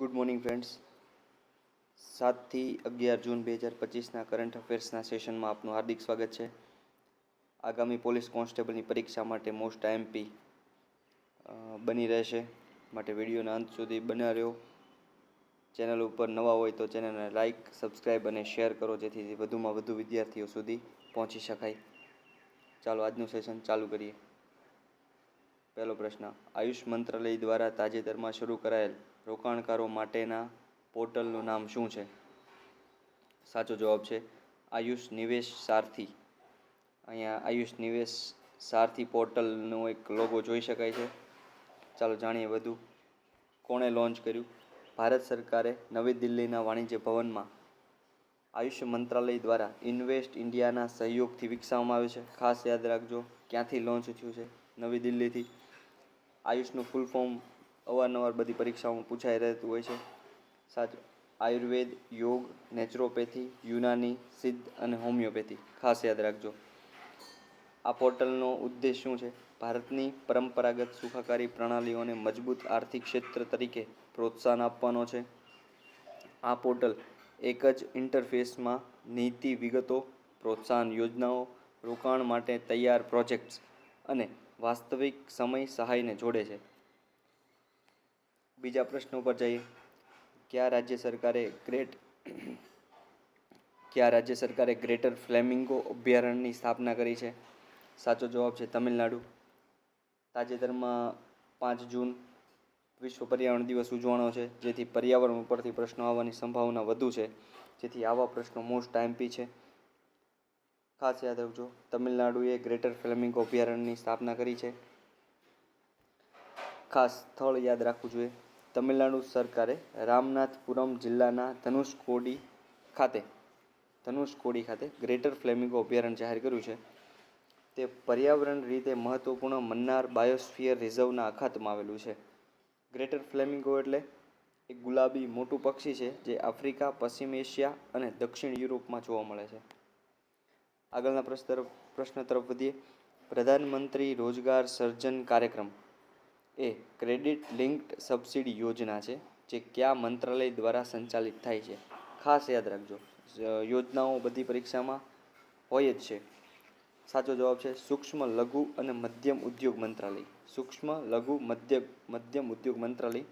Good morning friends સાતથી અગિયાર જૂન બે હજાર પચીસના કરંટ અફેર્સના સેશનમાં આપનું હાર્દિક સ્વાગત છે. આગામી પોલીસ કોન્સ્ટેબલની પરીક્ષા માટે મોસ્ટ આઈએમપી બની રહેશે. માટે વિડીયોના અંત સુધી બન્યા રહ્યો. ચેનલ ઉપર નવા હોય તો ચેનલને લાઇક સબસ્ક્રાઈબ અને શેર કરો, જેથી વધુમાં વધુ વિદ્યાર્થીઓ સુધી પહોંચી શકાય. ચાલો, આજનું સેશન ચાલુ કરીએ. પહેલો પ્રશ્ન. આયુષ મંત્રાલય દ્વારા તાજેતરમાં શરૂ કરાયેલ રોકાણકારો માટેના પોર્ટલનું નામ શું છે? સાચો જવાબ છે આયુષ નિવેશ સારથી. અહીંયા આયુષ નિવેશ સારથી પોર્ટલનો એક લોગો જોઈ શકાય છે. ચાલો જાણીએ વધુ. કોણે લોન્ચ કર્યું? ભારત સરકારે નવી દિલ્હીના વાણિજ્ય ભવનમાં આયુષ મંત્રાલય દ્વારા ઇન્વેસ્ટ ઇન્ડિયાના સહયોગથી વિકસાવવામાં આવ્યું છે. ખાસ યાદ રાખજો, ક્યાંથી લોન્ચ થયું છે? નવી દિલ્હીથી. આયુષનું ફૂલ ફોર્મ અવારનવાર બધી પરીક્ષાઓમાં પૂછાઈ રહેતું હોય છે. સાચું આયુર્વેદ, યોગ, નેચરોપેથી, યુનાની, સિદ્ધ અને હોમિયોપેથી. ખાસ યાદ રાખજો. આ પોર્ટલનો ઉદ્દેશ શું છે? ભારતની પરંપરાગત સુખાકારી પ્રણાલીઓને મજબૂત આર્થિક ક્ષેત્ર તરીકે પ્રોત્સાહન આપવાનો છે. આ પોર્ટલ એક જ ઇન્ટરફેસમાં નીતિ વિગતો, પ્રોત્સાહન યોજનાઓ, રોકાણ માટે તૈયાર પ્રોજેક્ટ્સ અને વાસ્તવિક સમય સહાયને જોડે છે. બીજા પ્રશ્ન ઉપર જઈએ. કયા રાજ્ય સરકારે ગ્રેટ કયા રાજ્ય સરકારે ગ્રેટર ફ્લેમિંગો અભયારણ્યની સ્થાપના કરી છે? સાચો જવાબ છે તમિલનાડુ. તાજેતરમાં પાંચ જૂન વિશ્વ પર્યાવરણ દિવસ ઉજવાણો છે, જેથી પર્યાવરણ ઉપરથી પ્રશ્નો આવવાની સંભાવના વધુ છે. જેથી આવા પ્રશ્નો મોસ્ટ ટાઈમપી છે. ખાસ યાદ રાખજો, તમિલનાડુએ ગ્રેટર ફ્લેમિંગો અભયારણ્યની સ્થાપના કરી છે. ખાસ સ્થળ યાદ રાખવું જોઈએ. તમિલનાડુ સરકારે રામનાથપુરમ જિલ્લાના ધનુષકોડી ખાતે ધનુષકોડી ખાતે ગ્રેટર ફ્લેમિંગો અભયારણ્ય જાહેર કર્યું છે. તે પર્યાવરણ રીતે મહત્વપૂર્ણ મન્નાર બાયોસ્ફિયર રિઝર્વના અખાતમાં આવેલું છે. ગ્રેટર ફ્લેમિંગો એટલે એક ગુલાબી મોટું પક્ષી છે જે આફ્રિકા, પશ્ચિમ એશિયા અને દક્ષિણ યુરોપમાં જોવા મળે છે. આગળના પ્રશ્ન તરફ પ્રશ્ન તરફ વધીએ. પ્રધાનમંત્રી રોજગાર સર્જન કાર્યક્રમ એ ક્રેડિટ લિંક્ડ સબસિડી યોજના છે, જે કયા મંત્રાલય દ્વારા સંચાલિત થાય છે. ખાસ યાદ રાખજો યોજનાઓ બધી પરીક્ષામાં હોય જ છે. સાચો જવાબ છે, સૂક્ષ્મ, લઘુ અને મધ્યમ ઉદ્યોગ મંત્રાલય. સૂક્ષ્મ, લઘુ મધ્ય મધ્યમ ઉદ્યોગ મંત્રાલય.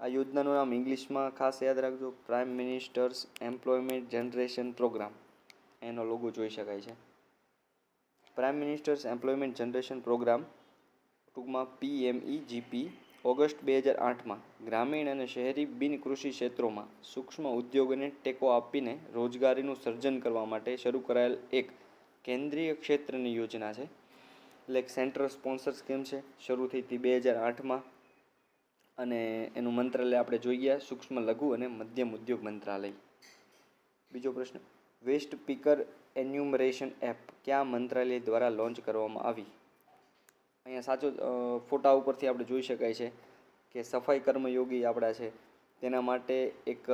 આ યોજનાનું નામ ઇંગ્લિશમાં ખાસ યાદ રાખજો prime minister's employment generation programme એનો લોગો જોઈ શકાય છે. Prime minister's employment generation programme ટૂંકમાં P M E G P August બે હજાર આઠમાં ગ્રામીણ અને શહેરી બિન કૃષિ ક્ષેત્રોમાં સૂક્ષ્મ ઉદ્યોગોને ટેકો આપીને રોજગારીનું સર્જન કરવા માટે શરૂ કરાયેલ એક કેન્દ્રીય ક્ષેત્રની યોજના છે. એટલે એક સેન્ટ્રલ સ્પોન્સર સ્કીમ છે. શરૂ થઈ હતી બે હજાર આઠમાં અને એનું મંત્રાલય આપણે જોઈએ સૂક્ષ્મ લઘુ અને મધ્યમ ઉદ્યોગ મંત્રાલય. બીજો પ્રશ્ન વેસ્ટ પીકર એન્યુમરેશન એપ કયા મંત્રાલય દ્વારા લોન્ચ કરવામાં આવી? અહીંયા સાચો ફોટા ઉપરથી આપણે જોઈ શકાય છે કે સફાઈ કર્મયોગી આપણા છે. તેના માટે એક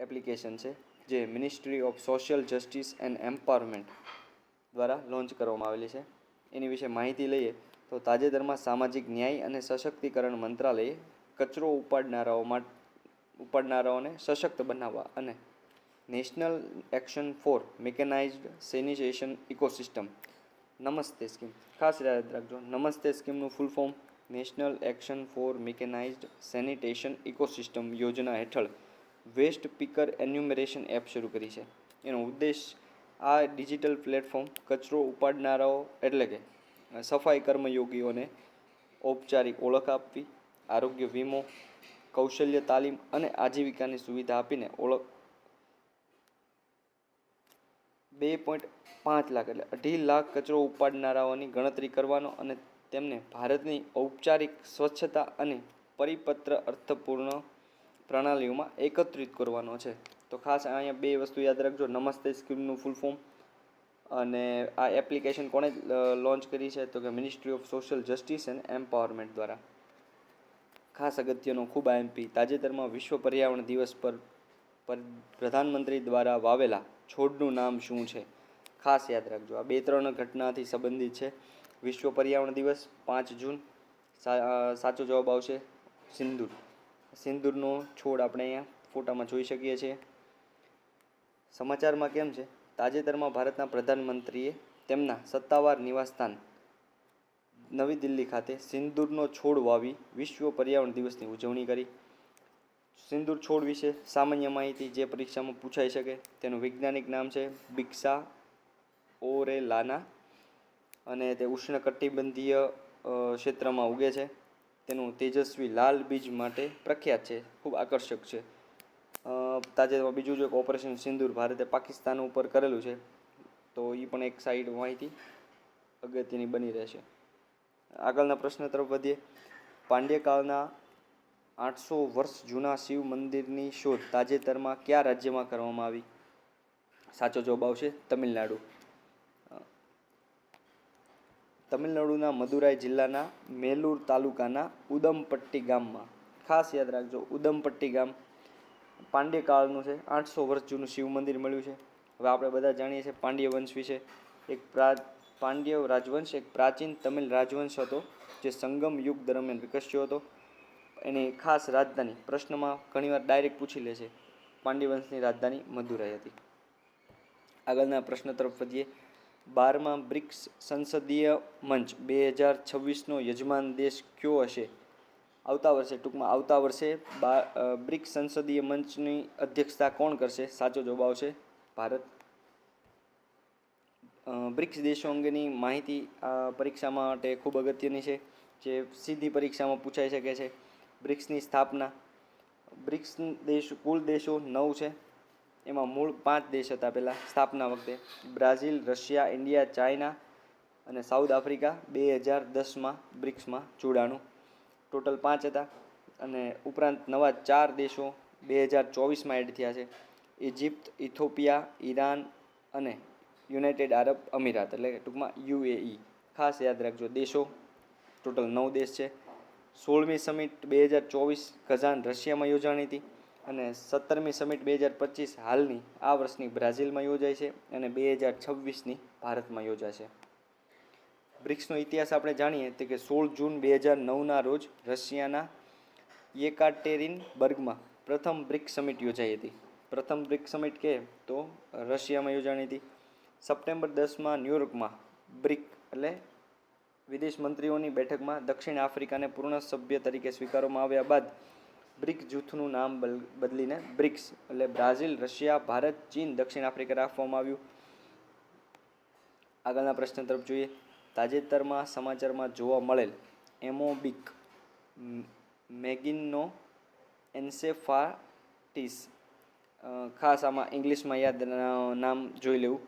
એપ્લિકેશન છે જે ministry of social justice and empowerment દ્વારા લોન્ચ કરવામાં આવેલી છે. એની વિશે માહિતી લઈએ તો તાજેતરમાં સામાજિક ન્યાય અને સશક્તિકરણ મંત્રાલયે કચરો ઉપાડનારાઓ ઉપાડનારાઓને સશક્ત બનાવવા અને national action for mechanised sanitation ecosystem Namaste scheme. ખાસ યાદ રાખજો. Namaste સ્કીમનું full form national action for mechanised sanitation ecosystem યોજના હેઠળ વેસ્ટ પીકર એન્યુમરેશન એપ શરૂ કરી છે. એનો ઉદ્દેશ આ ડિજિટલ પ્લેટફોર્મ કચરો ઉપાડનારાઓ એટલે કે સફાઈ કર્મયોગીઓને ઔપચારિક ઓળખ આપવી, આરોગ્ય વીમો, કૌશલ્ય તાલીમ અને આજીવિકાની સુવિધા આપીને ઓળખ બે પોઈન્ટ પાંચ લાખ એટલે અઢી લાખ કચરો ઉપાડનારાઓની ગણતરી કરવાનો અને તેમને ભારતની ઔપચારિક સ્વચ્છતા અને પરિપત્ર અર્થપૂર્ણ પ્રણાલીઓમાં એકત્રિત કરવાનો છે. તો ખાસ અહીંયા બે વસ્તુ યાદ રાખજો. નમસ્તે સ્કીમનું ફૂલ ફોર્મ અને આ એપ્લિકેશન કોણે લોન્ચ કરી છે? તો કે ministry of social justice and empowerment દ્વારા. ખાસ અગત્યનો ખૂબ આઈએમપી તાજેતરમાં વિશ્વ પર્યાવરણ દિવસ પર પ્રધાનમંત્રી દ્વારા વાવેલા છોડનું નામ શું છે? ખાસ યાદ રાખજો. આ બે ત્રણ ઘટનાથી સંબંધિત છે. વિશ્વ પર્યાવરણ દિવસ, પાંચ જૂન. સાચો જવાબ આવશે સિંદૂર. સિંદૂરનો છોડ આપણે અહીંયા ફોટામાં જોઈ શકીએ છીએ. સમાચારમાં કેમ છે? તાજેતરમાં ભારતના પ્રધાનમંત્રીએ તેમના સત્તાવાર નિવાસસ્થાન નવી દિલ્હી ખાતે સિંદૂરનો છોડ વાવી વિશ્વ પર્યાવરણ દિવસની ઉજવણી કરી. સિંદૂર છોડ વિશે સામાન્ય માહિતી જે પરીક્ષામાં પૂછાઈ શકે તેનું વૈજ્ઞાનિક નામ છે બિક્સા ઓરેલાના અને તે ઉષ્ણકટિબંધીય ક્ષેત્રમાં ઉગે છે. તેનું તેજસ્વી લાલ બીજ માટે પ્રખ્યાત છે. ખૂબ આકર્ષક છે. તાજેતરમાં બીજું જો એક ઓપરેશન સિંદૂર ભારતે પાકિસ્તાન ઉપર કરેલું છે, તો એ પણ એક સાઈડ માહિતી અગત્યની બની રહેશે. આગળના પ્રશ્ન તરફ વધીએ. પાંડ્યકાળના આઠસો વર્ષ જૂના શિવ મંદિરની શોધ તાજેતરમાં કયા રાજ્યમાં કરવામાં આવી? સાચો જવાબ આવશે તમિલનાડુ. તમિલનાડુના મદુરાઈ જિલ્લાના મેલુર તાલુકાના ઉદમપટ્ટી ગામમાં. ખાસ યાદ રાખજો, ઉદમપટ્ટી ગામ પાંડ્યકાળનું છે, આઠસો વર્ષ જૂનું શિવ મંદિર મળ્યું છે. હવે આપણે બધા જાણીએ છીએ પાંડ્ય વંશ વિશે. એક પ્રા, પાંડ્ય રાજવંશ, એક પ્રાચીન તમિલ રાજવંશ હતો, જે સંગમ યુગ દરમિયાન વિકસ્યો હતો. એની ખાસ રાજધાની પ્રશ્નમાં ઘણીવાર ડાયરેક્ટ પૂછી લે છે. પાંડ્યવંશની રાજધાની મદુરાઈ હતી. આગળના પ્રશ્ન તરફ વધીએ. બારમા બ્રિક્સ સંસદીય મંચ બે હજાર છવ્વીસનો યજમાન દેશ કયો હશે? આવતા વર્ષે, ટૂંકમાં આવતા વર્ષે બા બ્રિક્સ સંસદીય મંચની અધ્યક્ષતા કોણ કરશે? સાચો જવાબ આવશે ભારત. બ્રિક્સ દેશો અંગેની માહિતી આ પરીક્ષા માટે ખૂબ અગત્યની છે, જે સીધી પરીક્ષામાં પૂછાઈ શકે છે. બ્રિક્સની સ્થાપના. બ્રિક્સ દેશ, કુલ દેશો નવ છે. એમાં મૂળ પાંચ દેશ હતા પહેલાં. સ્થાપના વખતે બ્રાઝિલ, રશિયા, ઇન્ડિયા, ચાઇના અને સાઉથ આફ્રિકા બે હજાર દસમાં બ્રિક્સમાં જોડાણું ટોટલ પાંચ હતા અને ઉપરાંત નવા ચાર દેશો બે હજાર ચોવીસમાં એડ થયા છે. ઇજિપ્ત, ઇથોપિયા, ઈરાન અને યુનાઇટેડ આરબ અમીરાત એટલે ટૂંકમાં યુએઈ. ખાસ યાદ રાખજો, દેશો ટોટલ નવ દેશ છે. સોળમી સમિટ બે હજાર ચોવીસ કઝાન રશિયામાં યોજાણી હતી. અને સત્તરમી સમિટ બે હજાર પચીસ હાલની આ વર્ષની બ્રાઝિલમાં યોજાય છે અને બે હજાર છવ્વીસની ભારતમાં યોજાશે બ્રિક્સનો ઇતિહાસ આપણે જાણીએ તો કે સોળ જૂન બે હજાર નવના રોજ રશિયાના યેકાટેરિનબર્ગમાં પ્રથમ બ્રિક્સ સમિટ યોજાઈ હતી. પ્રથમ બ્રિક્સ સમિટ કે તો રશિયામાં યોજાણી હતી. સપ્ટેમ્બર દસમાં ન્યુયોર્કમાં બ્રિક એટલે વિદેશ મંત્રીઓની બેઠકમાં દક્ષિણ આફ્રિકાને પૂર્ણ સભ્ય તરીકે સ્વીકારવામાં આવ્યા બાદ બ્રિક્સ જૂથનું નામ બદલીને બ્રિક્સ એટલે બ્રાઝિલ, રશિયા, ભારત, ચીન, દક્ષિણ આફ્રિકા રાખવામાં આવ્યું. આગળના પ્રશ્ન તરફ જોઈએ. તાજેતરમાં સમાચારમાં જોવા મળેલ એમોબિક મેગિનનો એન્સેફાટીસ ખાસ આમાં ઇંગ્લિશમાં યાદ નામ જોઈ લેવું,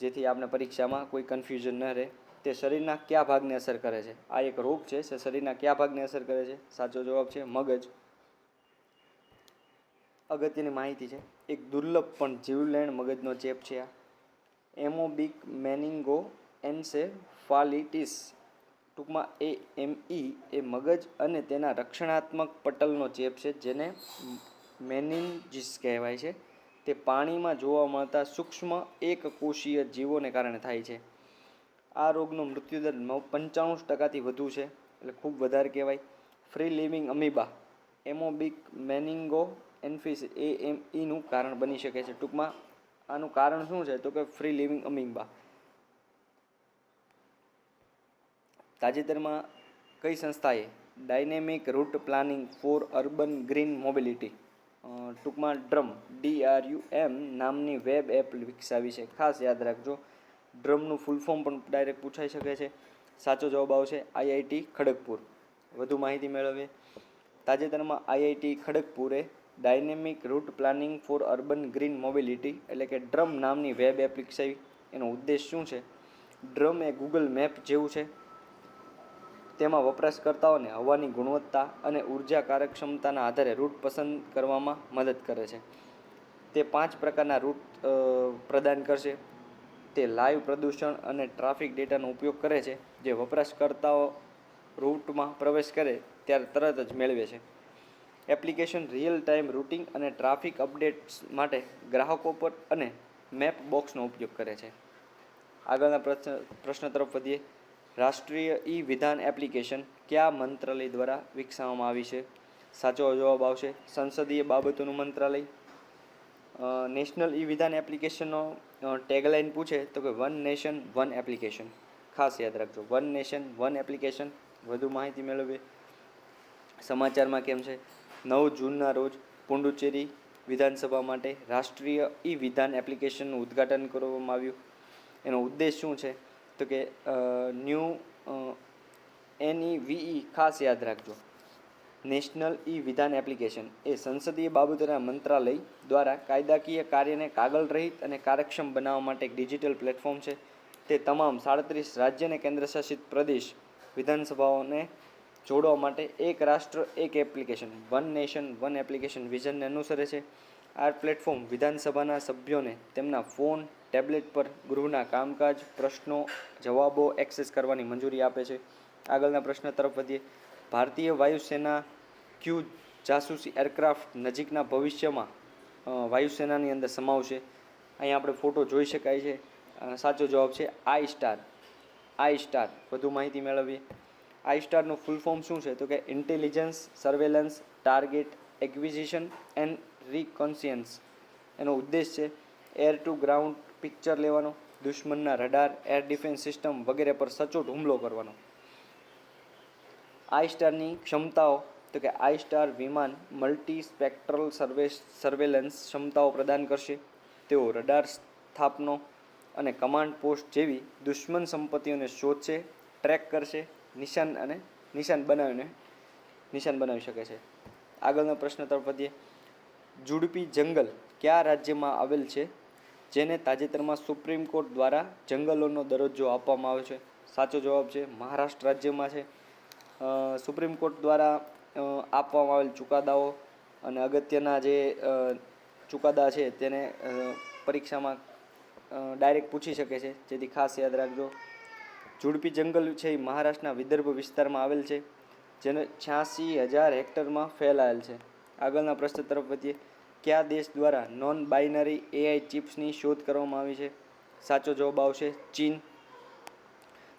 જેથી આપણે પરીક્ષામાં કોઈ કન્ફ્યુઝન ન રહે. તે શરીરના કયા ભાગને અસર કરે છે? આ એક રોગ છે શરીરના કયા ભાગને અસર કરે છે? સાચો જવાબ છે, મગજ. અગત્યની માહિતી છે. એક દુર્લભ પણ જીવલેણ મગજનો ચેપ છે આ. એમોબિક મેનિંગો એન્સેફાલિટીસ ટૂંકમાં એ એમ ઈ, એ મગજ અને તેના રક્ષણાત્મક પટલનો ચેપ છે જેને મેનિન્જિસ કહેવાય છે. તે પાણીમાં જોવા મળતા સૂક્ષ્મ એકકોષીય જીવોને કારણે થાય છે. આ રોગનો મૃત્યુદર પંચાણું ટકાથી વધુ છે, એટલે ખૂબ વધારે કહેવાય. Free living amoeba amoebic meningoencephalitis A M ઈનું કારણ બની શકે છે. ટૂંકમાં આનું કારણ શું છે? તો કે ફ્રી લિવિંગ અમીબા. તાજેતરમાં કઈ સંસ્થાએ dynamic route planning for urban green mobility ટૂંકમાં drum D R U M નામની વેબ એપ વિકસાવી છે. ખાસ યાદ રાખજો, ડ્રમનું ફૂલ ફોર્મ પણ ડાયરેક્ટ પૂછાઈ શકે છે. સાચો જવાબ આવશે આઈઆઈટી ખડગપુર. વધુ માહિતી મેળવીએ. તાજેતરમાં IIT ખડગપુરે dynamic route planning for urban green mobility એટલે કે ડ્રમ નામની વેબ એપ વિકસાવી એનો ઉદ્દેશ શું છે? ડ્રમ એ ગૂગલ મેપ જેવું છે. તેમાં વપરાશકર્તાઓને હવાની ગુણવત્તા અને ઊર્જા કાર્યક્ષમતાના આધારે રૂટ પસંદ કરવામાં મદદ કરે છે. તે પાંચ પ્રકારના રૂટ પ્રદાન કરશે. તે લાઈવ પ્રદૂષણ અને ટ્રાફિક ડેટાનો ઉપયોગ કરે છે. જે વપરાશકર્તાઓ રૂટમાં પ્રવેશ કરે, ત્યારે તરત જ મેળવે છે. એપ્લિકેશન રિયલ ટાઈમ રૂટિંગ અને ટ્રાફિક અપડેટ્સ માટે ગ્રાહકો પર અને મેપ બોક્સનો ઉપયોગ કરે છે. આગળના પ્રશ્ન પ્રશ્ન તરફ વધીએ. રાષ્ટ્રીય ઈ વિધાન એપ્લિકેશન કયા મંત્રાલય દ્વારા વિકસાવવામાં આવી છે? સાચો જવાબ આવશે સંસદીય બાબતોનું મંત્રાલય. નેશનલ ઈ વિધાન એપ્લિકેશનનો ટેગલાઇન પૂછે તો કે વન નેશન, વન એપ્લિકેશન. ખાસ યાદ રાખજો, વન નેશન, વન એપ્લિકેશન. વધુ માહિતી મેળવીએ. સમાચારમાં કેમ છે? નવ જૂનના રોજ પુંડુચેરી વિધાનસભા માટે રાષ્ટ્રીય ઈ વિધાન એપ્લિકેશનનું ઉદ્ઘાટન કરવામાં આવ્યું. એનો ઉદ્દેશ શું છે? તો કે ન્યૂ એનઈવીઈ ખાસ યાદ રાખજો. નેશનલ ઈ વિધાન એપ્લિકેશન એ સંસદીય બાબતોના મંત્રાલય દ્વારા કાયદાકીય કાર્યને કાગળ રહિત અને કાર્યક્ષમ બનાવવા માટે એક ડિજિટલ પ્લેટફોર્મ છે. તે તમામ સાડત્રીસ રાજ્ય અને કેન્દ્રશાસિત પ્રદેશ વિધાનસભાઓને જોડવા માટે એક રાષ્ટ્ર, એક application one nation one application વિઝનને અનુસરે છે. આ પ્લેટફોર્મ વિધાનસભાના સભ્યોને તેમના ફોન ટેબ્લેટ પર ગૃહના કામકાજ, પ્રશ્નો, જવાબો એક્સેસ કરવાની મંજૂરી આપે છે. આગળના પ્રશ્ન તરફ વધીએ. ભારતીય વાયુસેના ક્યુ જાસૂસી એરક્રાફ્ટ નજીકના ભવિષ્યમાં વાયુસેનાની અંદર સમાવશે. અહીંયા આપણે ફોટો જોઈ શકાય છે. સાચો જવાબ છે આઈ સ્ટાર આઈ સ્ટાર વધુ માહિતી મેળવીએ. આઈ સ્ટારનું ફૂલ ફોર્મ શું છે? તો કે intelligence surveillance target acquisition and reconnaissance એનો ઉદ્દેશ છે એર ટુ ગ્રાઉન્ડ પિક્ચર લેવાનો, દુશ્મનના રડાર એર ડિફેન્સ સિસ્ટમ વગેરે પર સચોટ હુમલો કરવાનો. આઈ સ્ટારની ક્ષમતાઓ, તો કે આઈ સ્ટાર વિમાન મલ્ટી સ્પેક્ટ્રલ સર્વે સર્વેલન્સ ક્ષમતાઓ પ્રદાન કરશે. તેઓ રડાર સ્થાપનો અને કમાન્ડ પોસ્ટ જેવી દુશ્મન સંપત્તિઓને શોધશે ટ્રેક કરશે નિશાન અને નિશાન બનાવીને નિશાન બનાવી શકે છે. આગળનો પ્રશ્ન તરફ વધીએ. જુડપી જંગલ કયા રાજ્યમાં આવેલ છે? જેને તાજેતરમાં સુપ્રીમ કોર્ટ દ્વારા જંગલોનો દરજ્જો આપવામાં આવ્યો છે. સાચો જવાબ છે મહારાષ્ટ્ર રાજ્યમાં છે. સુપ્રીમ કોર્ટ દ્વારા આપવામાં આવેલ ચુકાદાઓ અને અગત્યના જે ચુકાદા છે તેને પરીક્ષામાં ડાયરેક્ટ પૂછી શકે છે. જેથી ખાસ યાદ રાખજો. ઝુડપી જંગલ છે એ મહારાષ્ટ્રના વિદર્ભ વિસ્તારમાં આવેલ છે, જેને છ્યાસી હજાર હેક્ટરમાં ફેલાયેલ છે. આગળના પ્રશ્ન તરફ વધીએ, કયા દેશ દ્વારા નોન બાઇનરી એઆઈ ચિપ્સની શોધ કરવામાં આવી છે? સાચો જવાબ આવશે ચીન.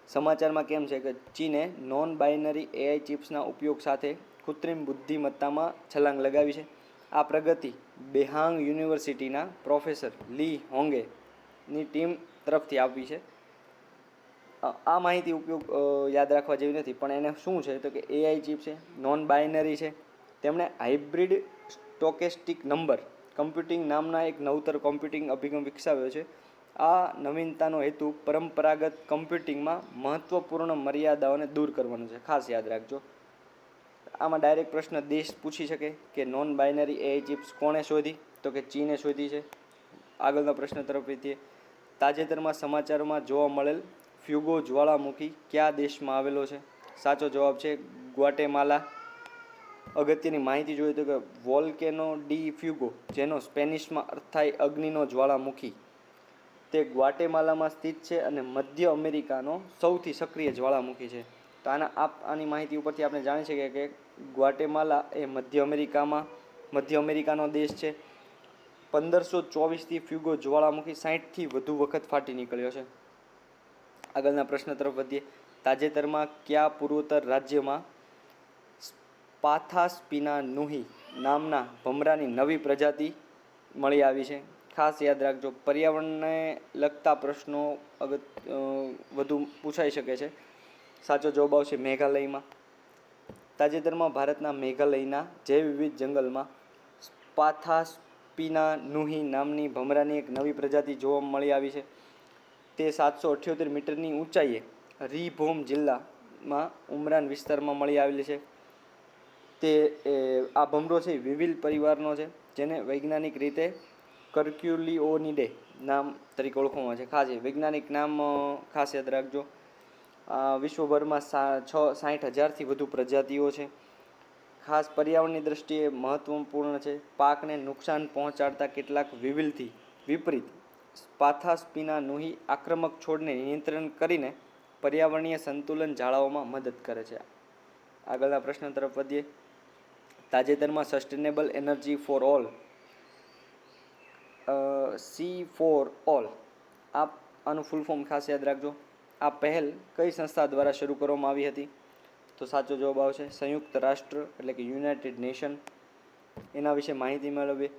સમાચારમાં કેમ છે કે ચીને નોન બાઇનરી એઆઈ ચિપ્સના ઉપયોગ સાથે કૃત્રિમ બુદ્ધિમત્તામાં છલાંગ લગાવી છે? આ પ્રગતિ બેહાંગ યુનિવર્સિટીના પ્રોફેસર લી હોંગેની ટીમ તરફથી આપવી છે. આ માહિતી ઉપયોગ યાદ રાખવા જેવી નથી, પણ એને શું છે તો કે એઆઈ ચીપ છે નોન બાયનરી છે, તેમણે હાઇબ્રિડ સ્ટોકેસ્ટિક નંબર કમ્પ્યુટિંગ નામના એક નવતર કોમ્પ્યુટિંગ અભિગમ વિકસાવ્યો છે. આ નવીનતાનો હેતુ પરંપરાગત કમ્પ્યુટિંગમાં મહત્વપૂર્ણ મર્યાદાઓને દૂર કરવાનો છે. ખાસ યાદ રાખજો. આમાં ડાયરેક્ટ પ્રશ્ન દેશ પૂછી શકે કે નોન બાઇનરી એઆઈ ચિપ્સ કોણે શોધી? તો કે ચીને શોધી છે. આગળના પ્રશ્ન તરફ રીતે તાજેતરમાં સમાચારોમાં જોવા મળેલ ફ્યુગો જ્વાળામુખી કયા દેશમાં આવેલો છે? સાચો જવાબ છે ગ્વાટેમાલા. અગત્યની માહિતી જોઈએ તો કે વોલ્કેનો ડી ફ્યુગો, જેનો સ્પેનિશમાં અર્થ થાય અગ્નિનો જ્વાળામુખી, તે ગ્વાટેમાલામાં સ્થિત છે અને મધ્ય અમેરિકાનો સૌથી સક્રિય જ્વાળામુખી છે. તો આના, આપ, આની માહિતી ઉપરથી આપણે જાણી શકીએ કે ગ્વાટેમાલા એ મધ્ય અમેરિકામાં, મધ્ય અમેરિકાનો દેશ છે. પંદરસો ચોવીસથી ફ્યુગો જ્વાળામુખી સાહીઠથી વધુ વખત ફાટી નીકળ્યો છે. આગળના પ્રશ્ન તરફ વધીએ. તાજેતરમાં કયા પૂર્વોત્તર રાજ્યમાં પાથાસ્પિના નુહી નામના ભમરાની નવી પ્રજાતિ મળી આવી છે? ખાસ યાદ રાખજો, પર્યાવરણને લગતા પ્રશ્નો અગત વધુ પૂછાઈ શકે છે. સાચો જવાબ આવશે મેઘાલયમાં. તાજેતરમાં ભારતના મેઘાલયના જૈવ વિવિધ જંગલમાં પાથાસ્પિના નુહી નામની ભમરાની એક નવી પ્રજાતિ જોવા મળી આવી છે. તે સાતસો અઠ્યોતેર મીટરની ઊંચાઈએ રીભોમ જિલ્લામાં ઉમરાન વિસ્તારમાં મળી આવેલી છે. તે આ ભમરો છે વિવિલ પરિવારનો છે, જેને વૈજ્ઞાનિક રીતે કર્ક્યુલિઓનિડે નામ તરીકે ઓળખવામાં છે. ખાસ વૈજ્ઞાનિક નામ ખાસ યાદ રાખજો. વિશ્વભરમાં છ સાઠ હજારથી વધુ પ્રજાતિઓ છે. ખાસ પર્યાવરણની દ્રષ્ટિએ મહત્વપૂર્ણ છે. પાકને નુકસાન પહોંચાડતા કેટલાક વિવિલથી વિપરીત પાથાસ્પિના નુહી આક્રમક છોડને નિયંત્રણ કરીને પર્યાવરણીય સંતુલન જાળવવામાં મદદ કરે છે. આગળના પ્રશ્ન તરફ વધીએ. તાજેતરમાં sustainable energy for all C for all આ આનું ફૂલ ફોર્મ ખાસ યાદ રાખજો. આ પહેલ કઈ સંસ્થા દ્વારા શરૂ કરવામાં આવી હતી? તો સાચો જવાબ આવશે. સંયુક્ત રાષ્ટ્ર એટલે કે યુનાઇટેડ નેશન એના વિશે માહિતી મેળવીએ.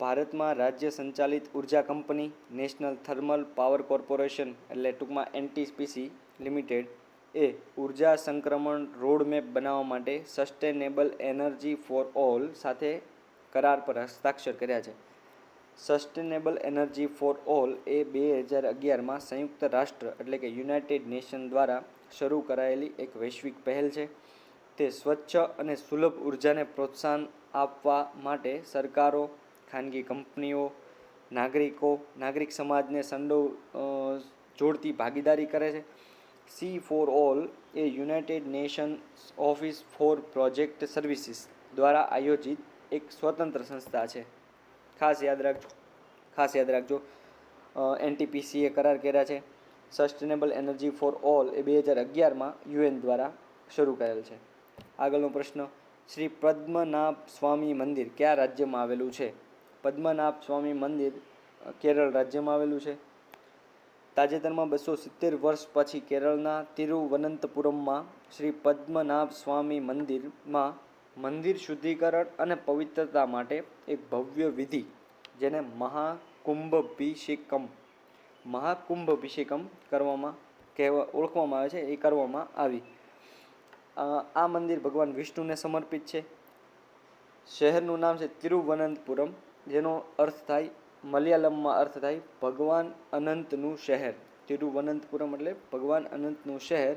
ભારતમાં રાજ્ય સંચાલિત ઊર્જા company, national thermal power corporation એટલે ટૂંકમાં એનટીપીસી લિમિટેડ, એ ઊર્જા સંક્રમણ રોડમેપ બનાવવા માટે સસ્ટેનેબલ એનર્જી ફોર ઓલ સાથે કરાર પર હસ્તાક્ષર કર્યા છે. સસ્ટેનેબલ એનર્જી ફોર ઓલ એ બે હજાર અગિયારમાં સંયુક્ત રાષ્ટ્ર એટલે કે યુનાઇટેડ નેશન દ્વારા શરૂ કરાયેલી એક વૈશ્વિક પહેલ છે. તે સ્વચ્છ અને સુલભ ઉર્જાને પ્રોત્સાહન આપવા માટે સરકારો ખાનગી કંપનીઓ, નાગરિકો, નાગરિક સમાજને સંડો જોડતી ભાગીદારી કરે છે. C for all A United Nations Office for Project Services દ્વારા આયોજિત એક સ્વતંત્ર સંસ્થા છે. ખાસ યાદ રાખજો, ખાસ યાદ રાખજો. એનટીપીસીએ કરાર કર્યા છે. સસ્ટેનેબલ એનર્જી ફોર ઓલ એ બે હજાર અગિયારમાં યુએન દ્વારા શરૂ કરેલ છે. આગળનો પ્રશ્ન, શ્રી પદ્મનાભ સ્વામી મંદિર કયા રાજ્યમાં આવેલું છે? પદ્મનાભ સ્વામી મંદિર કેરળ રાજ્યમાં આવેલું છે. તાજેતરમાં બસો સિત્તેર વર્ષ પછી કેરળના તિરુવનંતપુરમમાં શ્રી પદ્મનાભ સ્વામી મંદિરમાં મંદિર શુદ્ધિકરણ અને પવિત્રતા માટે એક ભવ્ય વિધિ, જેને મહાકુંભભિષેકમ મહાકુંભભિષેકમ કરવામાં કહેવા, ઓળખવામાં આવે છે, એ કરવામાં આવી. આ મંદિર ભગવાન વિષ્ણુને સમર્પિત છે. શહેરનું નામ છે તિરુવનંતપુરમ. જેનો અર્થ થાય, મલયાલમમાં અર્થ થાય, ભગવાન અનંતનું શહેર. તિરુવનંતપુરમ એટલે ભગવાન અનંતનું શહેર.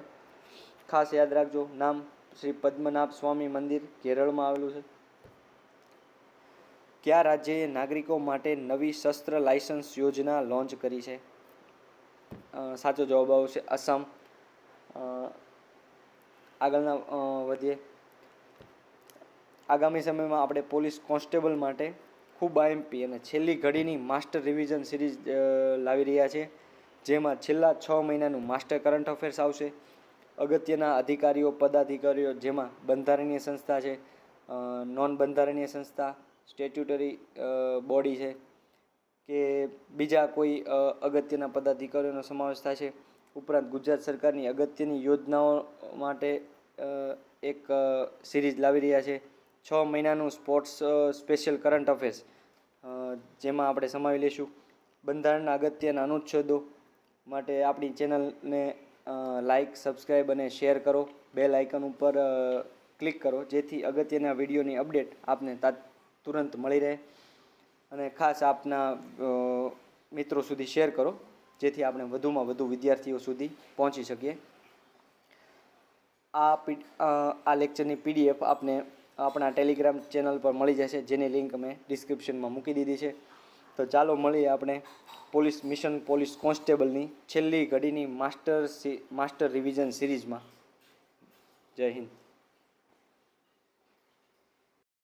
ખાસ યાદ રાખજો, નામ શ્રી પદ્મનાભ સ્વામી મંદિર કેરળમાં આવેલું છે. કયા રાજ્યએ નાગરિકો માટે નવી શસ્ત્ર લાયસન્સ યોજના લોન્ચ કરી છે? સાચો જવાબ આવશે આસામ. આગળના વધીએ. આગામી સમયમાં આપણે પોલીસ કોન્સ્ટેબલ માટે ખૂબ આઈએમપી અને છેલ્લી ઘડીની માસ્ટર રિવિઝન સિરીઝ લાવી રહ્યા છે, જેમાં છેલ્લા છ મહિનાનું માસ્ટર કરંટ અફેર્સ આવશે. અગત્યના અધિકારીઓ, પદાધિકારીઓ, જેમાં બંધારણીય સંસ્થા છે નોન બંધારણીય સંસ્થા, સ્ટેટ્યુટરી બોડી છે, કે બીજા કોઈ અગત્યના પદાધિકારીઓનો સમાવેશ થાય છે. ઉપરાંત ગુજરાત સરકારની અગત્યની યોજનાઓ માટે એક સિરીઝ લાવી રહ્યા છે. છ મહિનાનું સ્પોર્ટ્સ સ્પેશિયલ કરંટ અફેર્સ. જેમાં આપણે સમાવી લઈશું બંધારણના અગત્યના અનુચ્છેદો માટે આપણી ચેનલને લાઇક સબસ્ક્રાઈબ અને શેર કરો. બેલ આઇકન ઉપર ક્લિક કરો, જેથી અગત્યના વિડીયોની અપડેટ આપને તુરંત મળી રહે. અને ખાસ આપના મિત્રો સુધી શેર કરો, જેથી આપણે વધુમાં વધુ વિદ્યાર્થીઓ સુધી પહોંચી શકીએ. આ પી આ લેક્ચરની પીડીએફ આપને આપણા ટેલિગ્રામ ચેનલ પર મળી જશે, જેની લિંક મેં ડિસ્ક્રિપ્શનમાં મૂકી દીધી છે. તો ચાલો મળીએ આપણે પોલીસ મિશન પોલીસ કોન્સ્ટેબલની છેલ્લી ઘડીની માસ્ટર સી માસ્ટર રિવિઝન સિરીઝમાં જય હિન્દ.